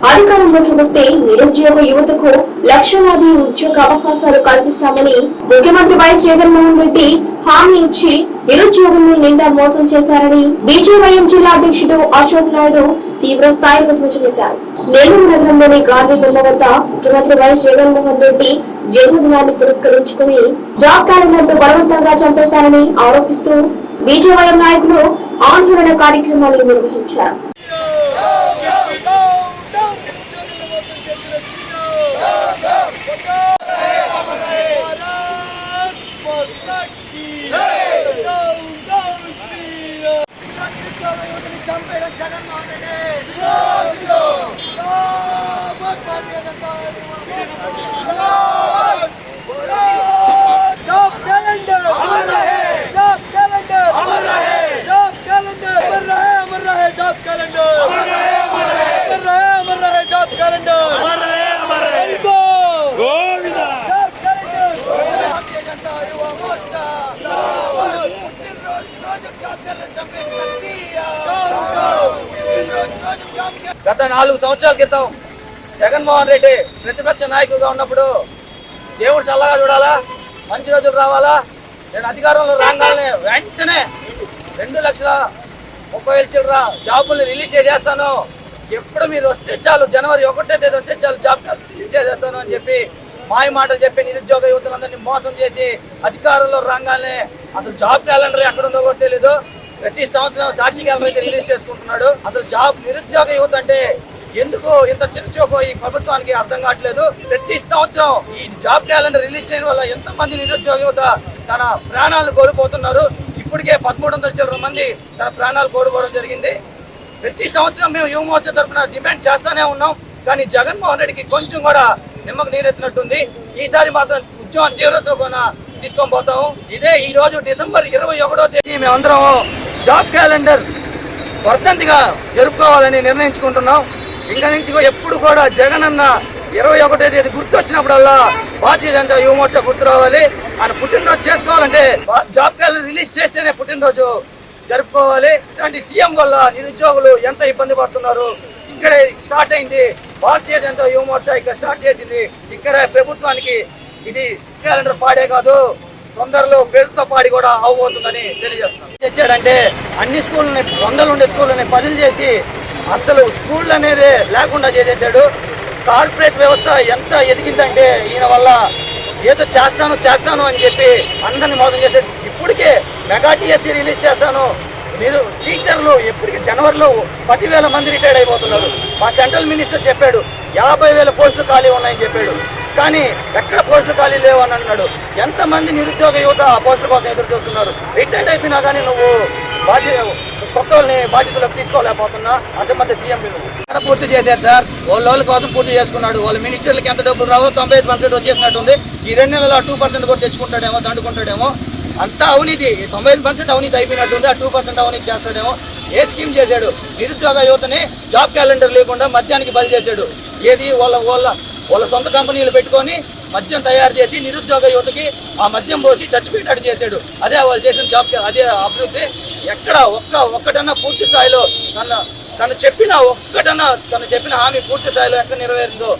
అధికారంలోకి వస్తే నిరుద్యోగ యువతకు లక్షలాది ఉద్యోగ అవకాశాలు కల్పిస్తామని ముఖ్యమంత్రి వైఎస్ జగన్మోహన్ రెడ్డి హామీ ఇచ్చి నిరుద్యోగులను నిండా మోసం చేశారని బీజేవైఎం జిల్లా అధ్యక్షుడు అశోక్ నాయుడు తీవ్ర స్థాయిలో ధ్వజమెత్తారు. నెల్లూరు నగరంలోని గాంధీ బొమ్మ వద్ద ముఖ్యమంత్రి వైఎస్ జగన్మోహన్ రెడ్డి జన్మదినాన్ని పురస్కరించుకుని జాబ్ క్యాలెండర్ బలవంతంగా చంపేస్తారని ఆరోపిస్తూ బీజేవైఎం నాయకులు ఆందోళన కార్యక్రమాలు నిర్వహించారు. ಚಂಪೇಡ ಜಗನ್ಮೋಹನೇ Govinda! Govinda! Govinda! గత నాలుగు సంవత్సరాల క్రితం జగన్మోహన్ రెడ్డి ప్రతిపక్ష నాయకుడిగా ఉన్నప్పుడు దేవుడు చల్లగా చూడాలా? మంచి రోజులు రావాలా? నేను అధికారంలో రాగానే వెంటనే రెండు లక్షల ముప్పై వేలు చిల్లర జాబుల్ని రిలీజ్ చేసేస్తాను. ఎప్పుడు మీరు వస్తే చాలు జనవరి ఒకటే తేదీ వస్తే చాలు జాబ్ రిలీజ్ చేసేస్తాను అని చెప్పి మాయ మాటలు చెప్పి నిరుద్యోగ యువతలందరినీ మోసం చేసి అధికారంలో రాగానే అసలు జాబ్ క్యాలెండర్ ఎక్కడ ఉందో కూడా తెలీదు. ప్రతి సంవత్సరం సాక్షి క్యాలెండర్ అయితే రిలీజ్ చేసుకుంటున్నాడు. అసలు జాబ్ నిరుద్యోగ యువత అంటే ఎందుకు ఇంత చిరుచూపు ఈ ప్రభుత్వానికి అర్థం కావట్లేదు. ప్రతి సంవత్సరం ఈ జాబ్ క్యాలెండర్ రిలీజ్ చేయడం వల్ల ఎంతమంది నిరుద్యోగ యువత తన ప్రాణాలు కోల్పోతున్నారు? ఇప్పటికే పదమూడు వందల చిల్లర మంది తన ప్రాణాలు కోల్పోవడం జరిగింది. ప్రతి సంవత్సరం మేము యువమోర్చా తరఫున డిమాండ్ చేస్తూనే ఉన్నాం. కానీ జగన్మోహన్ రెడ్డికి కొంచెం కూడా నిమ్మకు నీరెత్తినట్టుంది ఈసారి మాత్రం ఉద్యమం తీవ్రతతో తీసుకొని పోతాము. ఇదే ఈ రోజు డిసెంబర్ ఇరవై ఒకటో తేదీ మేమందరం జాబ్ క్యాలెండర్ వర్ధంతిగా జరుపుకోవాలని నిర్ణయించుకుంటున్నాం. ఇంకా నుంచి ఎప్పుడు కూడా జగన్ అన్న ఇరవై ఒకటో తేదీ గుర్తు వచ్చినప్పుడల్లా భారతీయ జనతా యువమోర్చా గుర్తు రావాలి. ఆయన పుట్టినరోజు చేసుకోవాలంటే జాబ్ క్యాలెండర్ రిలీజ్ చేస్తేనే పుట్టినరోజు జరుపుకోవాలి. ఇట్లాంటి సీఎం వల్ల నిరుద్యోగులు ఎంత ఇబ్బంది పడుతున్నారు? ఇక్కడే స్టార్ట్ అయింది. భారతీయ జనతా యువ మోర్చా ఇక్కడ స్టార్ట్ చేసింది. ఇక్కడ ప్రభుత్వానికి ఇది క్యాలెండర్ పాడే కాదు తొందరలో పేరుతో పాడి కూడా అవబోతుందని తెలియజేస్తున్నాం. తెచ్చాడంటే అన్ని స్కూళ్ళని వందలు ఉండే స్కూళ్ళని బదులు చేసి అసలు స్కూల్ అనేది లేకుండా చేసేసాడు కార్పొరేట్ వ్యవస్థ ఎంత ఎదిగిందంటే ఈయన వల్ల ఏదో చేస్తాను చేస్తాను అని చెప్పి అందరిని మోసం చేశాడు. ఇప్పటికే మెగా టీఎస్సీ రిలీజ్ చేస్తాను మీరు టీచర్లు ఇప్పటికీ జనవరిలో పదివేల మంది రిటైర్డ్ అయిపోతున్నారు. మా సెంట్రల్ మినిస్టర్ చెప్పాడు యాభై వేల పోస్టులు ఖాళీ ఉన్నాయని చెప్పాడు. కానీ ఎక్కడ పోస్టులు ఖాళీ లేవు అని అన్నాడు. ఎంతమంది నిరుద్యోగ యువత ఆ పోస్టుల కోసం ఎదురు చూస్తున్నారు? రిటైర్డ్ అయిపోయినా కానీ నువ్వు బాధ్యత కొత్త వాళ్ళని బాధ్యతలోకి తీసుకోలేకపోతున్నా. అసమర్థ సీఎం ఎక్కడ పూర్తి చేశారు సార్. వాళ్ళ వాళ్ళ కోసం పూర్తి చేసుకున్నాడు. వాళ్ళ మినిస్టర్లకి ఎంత డబ్బులు రావో తొంభై ఐదు పర్సెంట్ వచ్చేసినట్టుంది. ఈ రెండు నెలల టూ పర్సెంట్ కూడా తెచ్చుకుంటాడేమో దండుకుంటాడేమో. అంతా అవినీతి. తొంభై ఐదు పర్సెంట్ అవినీతి అయిపోయినట్టుంది. ఆ టూ పర్సెంట్ అవినీతి చేస్తాడేమో. ఏ స్కీమ్ చేశాడు? నిరుద్యోగ యువతని జాబ్ క్యాలెండర్ లేకుండా మద్యానికి బలి చేశాడు. ఏది? వాళ్ళ వాళ్ళ వాళ్ళ సొంత కంపెనీలు పెట్టుకొని మద్యం తయారు చేసి నిరుద్యోగ యువతకి ఆ మద్యం పోసి చచ్చిపోయేటట్టు చేశాడు. అదే వాళ్ళు చేసిన జాబ్ అదే అభివృద్ధి. ఎక్కడ ఒక్క ఒక్కటన్నా పూర్తి స్థాయిలో తన తను చెప్పిన ఒక్కటన్నా తను చెప్పిన హామీ పూర్తి స్థాయిలో ఎక్కడ నెరవేరిందో